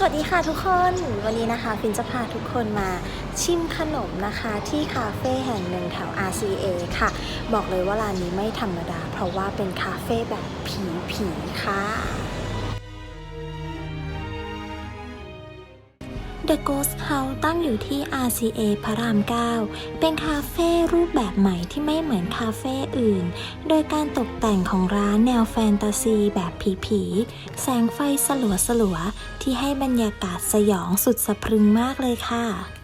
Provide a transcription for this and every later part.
สวัสดีค่ะทุกคนวันนี้นะคะฟินจะพาทุกคนมาชิมขนมนะคะที่คาเฟ่แห่งหนึ่งแถว RCA ค่ะ บอกเลยว่าร้านนี้ไม่ธรรมดา เพราะว่าเป็นคาเฟ่แบบผีผีค่ะ The Ghost House ตั้งอยู่ที่ RCA พระราม 9 เป็นคาเฟ่รูปแบบใหม่ที่ไม่เหมือนคาเฟ่อื่น โดยการตกแต่งของร้านแนวแฟนตาซีแบบผีๆ แสงไฟสลัวๆ ที่ให้บรรยากาศสยองสุดสะพรึงมากเลยค่ะ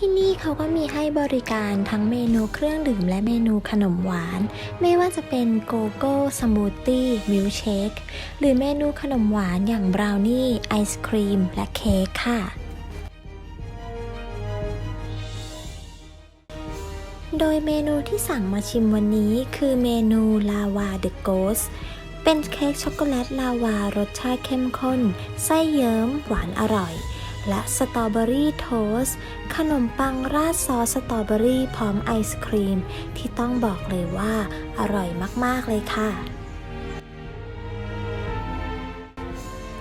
ที่นี่เขาก็มีให้บริการทั้งเมนูเครื่องดื่มและเมนูขนมหวาน ไม่ว่าจะเป็นโกโก้สมูทตี้มิลเชคหรือเมนูขนมหวานอย่างบราวนี่ ไอศครีม และเค้กค่ะโดยเมนูที่สั่งมาชิมวันนี้คือเมนูลาวาเดอะโกสเป็นเค้กช็อกโกแลตลาวารสชาติเข้มข้น ไส้เยิ้มหวานอร่อย และสตรอเบอรี่โทสต์ขนมปังราดซอสสตรอเบอรี่พร้อมไอศครีม ที่ต้องบอกเลยว่า อร่อยมาก ๆ เลยค่ะ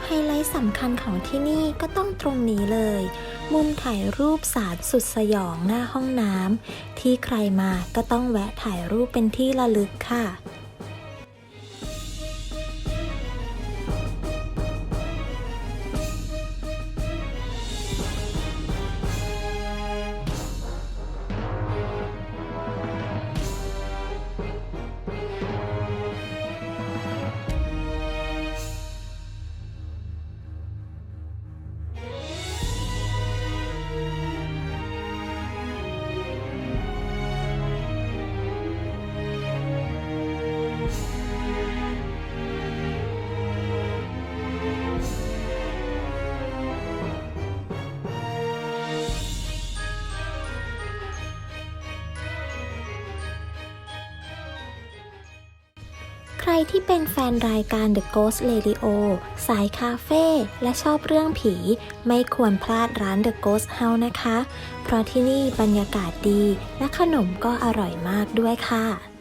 ไฮไลท์สำคัญของที่นี่ก็ต้องตรงนี้เลย มุมถ่ายรูปสารสุดสยองหน้าห้องน้ำที่ใครมาก็ต้องแวะถ่ายรูปเป็นที่ระลึกค่ะ ใครที่เป็นแฟนรายการ The Ghost Radio สายคาเฟ่และชอบเรื่องผี ไม่ควรพลาดร้าน The Ghost House นะคะ เพราะที่นี่บรรยากาศดีและขนมก็อร่อยมากด้วยค่ะ